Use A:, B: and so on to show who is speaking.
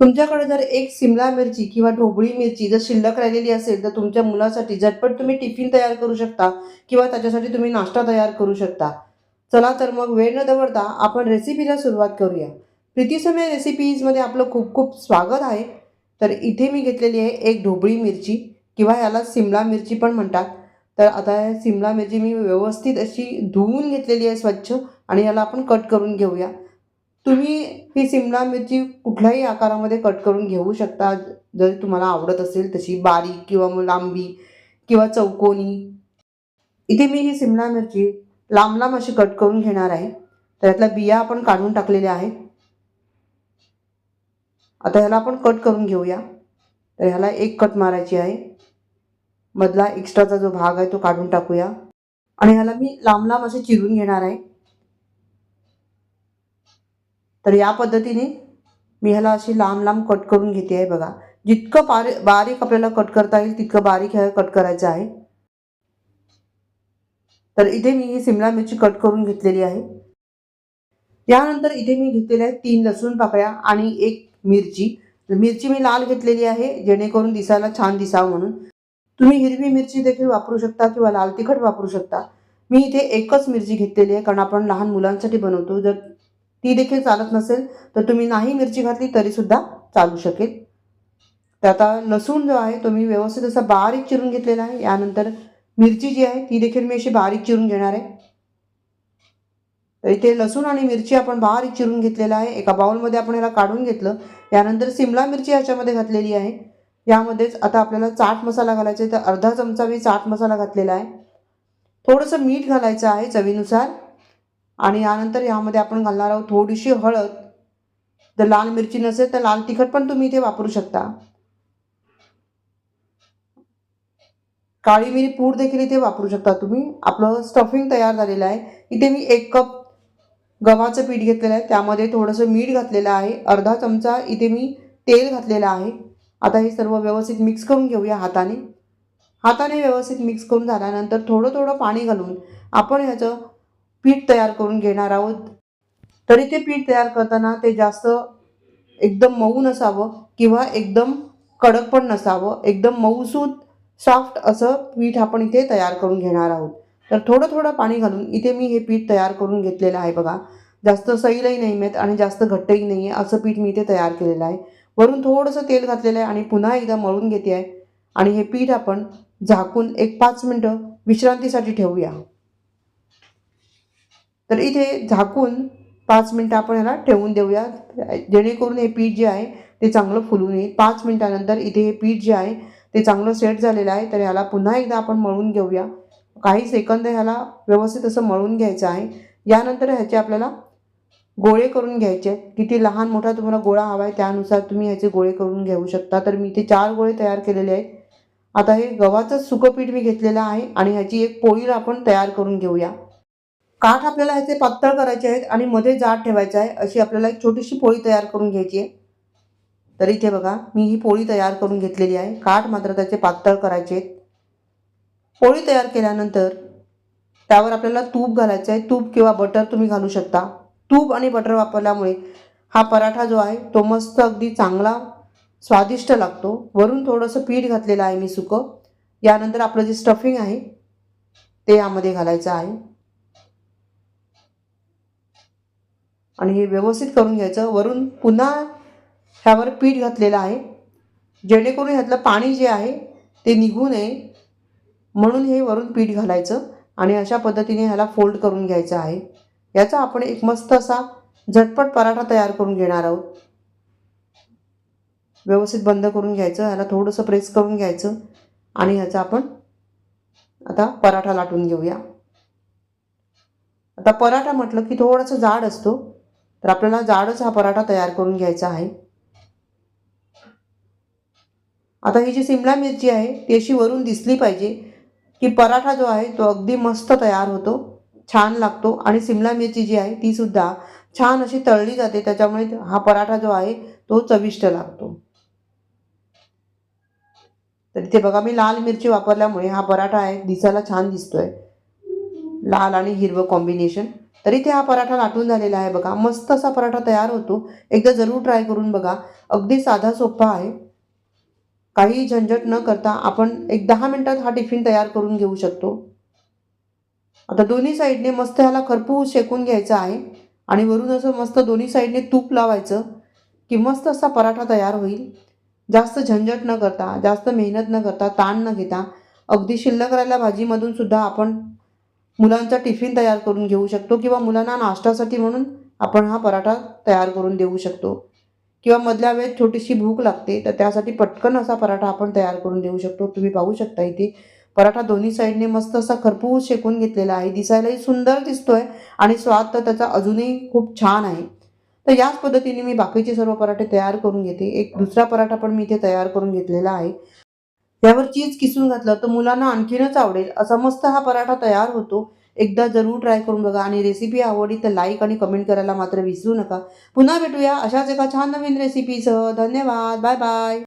A: तुमच्याकडे जर एक सिमला मिरची किंवा ढोबळी मिरची जर शिल्लक राहिलेली असेल तर तुमच्या मुलासाठी झटपट तुम्ही टिफिन तयार करू शकता किंवा त्याच्यासाठी तुम्ही नाश्ता तयार करू शकता. चला तर मग वेळ न दवडता आपण रेसिपीला सुरुवात करूया. प्रीतीसमय रेसिपीजमध्ये आपलं खूप खूप स्वागत आहे. तर इथे मी घेतलेली आहे एक ढोबळी मिरची किंवा याला सिमला मिरची पण म्हणतात. तर आता सिमला मिरची मी व्यवस्थित अशी धुवून घेतलेली आहे स्वच्छ आणि याला आपण कट करून घेऊया. तुम्ही ही सिमला मिरची कुठल्याही आकारामध्ये कट करून घेऊ शकता. जर तुम्हाला आवडत असेल तशी बारीक किंवा मग लांबी किंवा चौकोनी. इथे मी ही सिमला मिरची लांब लांब अशी कट करून घेणार आहे. तर यातल्या बिया आपण काढून टाकलेल्या आहेत. आता ह्याला आपण कट करून घेऊया. तर ह्याला एक कट मारायची आहे. मधला एक्स्ट्राचा जो भाग आहे तो काढून टाकूया. आणि ह्याला मी लांब लांब असे चिरून घेणार आहे. तर या पद्धतीने मी ह्याला अशी लांब लांब कट करून घेते आहे बघा. जितकं बारी बारीक आपल्याला कट करता येईल तितकं बारीक ह्या कट करायचं आहे. तर इथे मी ही सिमला मिरची कट करून घेतलेली आहे. यानंतर इथे मी घेतलेल्या आहे तीन लसूण पाकळ्या आणि एक मिरची. मिरची मी लाल घेतलेली आहे जेणेकरून दिसायला छान दिसावं म्हणून. तुम्ही हिरवी मिरची देखील वापरू शकता किंवा लाल तिखट वापरू शकता. मी इथे एकच मिरची घेतलेली आहे कारण आपण लहान मुलांसाठी बनवतो. जर ती देखील चालत नसेल तर तुम्ही नाही मिरची घातली तरीसुद्धा चालू शकेल. तर आता लसूण जो आहे तो मी व्यवस्थित असा बारीक चिरून घेतलेला आहे. यानंतर मिरची जी आहे ती देखील मी अशी बारीक चिरून घेणार आहे. तर इथे लसूण आणि मिरची आपण बारीक चिरून घेतलेला आहे. एका बाउलमध्ये आपण याला काढून घेतलं. यानंतर सिमला मिरची ह्याच्यामध्ये घातलेली आहे. यामध्येच आता आपल्याला चाट मसाला घालायचा आहे. तर अर्धा चमचा मी चाट मसाला घातलेला आहे. थोडंसं मीठ घालायचं आहे चवीनुसार. आणि यानंतर यामध्ये आपण घालणार आहोत थोडीशी हळद. जर लाल मिरची नसेल तर लाल तिखट पण तुम्ही इथे वापरू शकता. काळी मिरी पूड देखील इथे वापरू शकता तुम्ही. आपलं स्टफिंग तयार झालेलं आहे. इथे मी एक कप गव्हाचं पीठ घेतलेलं आहे. त्यामध्ये थोडंसं मीठ घातलेलं आहे. अर्धा चमचा इथे मी तेल घातलेलं आहे. आता हे सर्व व्यवस्थित मिक्स करून घेऊया हाताने. हाताने व्यवस्थित मिक्स करून झाल्यानंतर थोडं थोडं पाणी घालून आपण ह्याचं पीठ तयार करून घेणार आहोत. तरी ते पीठ तयार करताना ते जास्त एकदम मऊ नसावं किंवा एकदम कडक पण नसावं. एकदम मऊसूत सॉफ्ट असं पीठ आपण इथे तयार करून घेणार आहोत. तर थोडं थोडं पाणी घालून इथे मी हे पीठ तयार करून घेतलेलं आहे बघा. जास्त सैलही नाही मिळत आणि जास्त घट्टही नाही आहे. असं पीठ मी इथे तयार केलेलं आहे. वरून थोडंसं तेल घातलेलं आहे आणि पुन्हा एकदा मळून घेते आहे. आणि हे पीठ आपण झाकून एक पाच मिनटं विश्रांतीसाठी ठेवूया. तर इथे झाकून पाच मिनटं आपण ह्याला ठेवून देऊया जेणेकरून हे पीठ जे आहे ते चांगलं फुलून येईल. पाच मिनटानंतर इथे हे पीठ जे आहे ते चांगलं सेट झालेलं आहे. तर ह्याला पुन्हा एकदा आपण मळून घेऊया. काही सेकंद ह्याला व्यवस्थित असं मळून घ्यायचं आहे. यानंतर ह्याचे आपल्याला गोळे करून घ्यायचे आहेत. किती लहान मोठा तुम्हाला गोळा हवा आहे त्यानुसार तुम्ही ह्याचे गोळे करून घेऊ शकता. तर मी इथे चार गोळे तयार केलेले आहेत. आता हे गव्हाचं सुकं पीठ मी घेतलेलं आहे आणि ह्याची एक पोळी आपण तयार करून घेऊया. काठ आपल्याला ह्याचे पातळ करायचे आहेत आणि मध्ये जाड ठेवायचं आहे. अशी आपल्याला एक छोटीशी पोळी तयार करून घ्यायची आहे. तर इथे बघा मी ही पोळी तयार करून घेतलेली आहे. काठ मात्र त्याचे पातळ करायचे आहेत. पोळी तयार केल्यानंतर त्यावर आपल्याला तूप घालायचं आहे. तूप किंवा बटर तुम्ही घालू शकता. तूप आणि बटर वापरल्यामुळे हा पराठा जो आहे तो मस्त अगदी चांगला स्वादिष्ट लागतो. वरून थोडंसं पीठ घातलेलं आहे मी सुकं. यानंतर आपलं जे स्टफिंग आहे ते यामध्ये घालायचं आहे. आणि हे व्यवस्थित करून घ्यायचं. वरून पुन्हा ह्यावर पीठ घातलेलं आहे. जेणेकरून ह्यातलं पाणी जे आहे ते निघू नये. म्हणून हे वरून पीठ घालायचं आणि अशा पद्धतीने ह्याला फोल्ड करून घ्यायचं आहे. याचा आपण एक मस्त असा झटपट पराठा तयार करून घेणार आहोत. व्यवस्थित बंद करून घ्यायचं. ह्याला थोडंसं प्रेस करून घ्यायचं. आणि ह्याचा आपण आता पराठा लाटून घेऊया. आता पराठा म्हटलं की थोडासा जाड असतो. तर आपल्याला जाडच हा पराठा तयार करून घ्यायचा आहे. आता ही जी सिमला मिरची आहे ती अशी वरून दिसली पाहिजे की पराठा जो आहे तो अगदी मस्त तयार होतो छान लागतो आणि सिमला मिरची जी आहे ती सुद्धा छान अशी तळली जाते त्याच्यामुळे हा पराठा जो आहे तो चविष्ट लागतो. तर इथे बघा मी लाल मिरची वापरल्यामुळे हा पराठा आहे दिसायला छान दिसतोय. लाल आणि हिरवं कॉम्बिनेशन तर इथे हा पराठा लाटून झालेला आहे बघा. मस्त असा पराठा तयार होतो. एकदा जरूर ट्राय करून बघा. अगदी साधा सोपा आहे. काही झंझट न करता आपण एक दहा मिनटात हा टिफिन तयार करून घेऊ शकतो. आता दोन्ही साईडने मस्त ह्याला खरपूस शेकून घ्यायचं आहे. आणि वरून असं मस्त दोन्ही साईडने तूप लावायचं की मस्त असा पराठा तयार होईल. जास्त झंझट न करता जास्त मेहनत न करता ताण न घेता अगदी शिल्लक राहिल्या भाजीमधून सुद्धा आपण मुलांचा टिफिन तयार करून घेऊ शकतो किंवा मुलांना नाश्त्यासाठी म्हणून आपण हा पराठा तयार करून देऊ शकतो. किंवा मधल्या वेळेत छोटीशी भूक लागते तर त्यासाठी पटकन असा पराठा आपण तयार करून देऊ शकतो. तुम्ही पाहू शकता इथे पराठा दोन्ही साईडने मस्त असा खरपूस शेकून घेतलेला आहे. दिसायलाही सुंदर दिसतोय आणि स्वाद तर त्याचा अजूनही खूप छान आहे. तर याच पद्धतीने मी बाकीचे सर्व पराठे तयार करून घेते. एक दुसरा पराठा पण मी इथे तयार करून घेतलेला आहे. यावर चीज किसून घातलं तर मुलांना आणखीनच आवडेल असा मस्त हा पराठा तयार होतो. एकदा जरूर ट्राय करून बघा आणि रेसिपी आवडली तर लाईक आणि कमेंट करायला मात्र विसरू नका. पुन्हा भेटूया अशाच एका छान नवीन रेसिपीसह धन्यवाद. Bye bye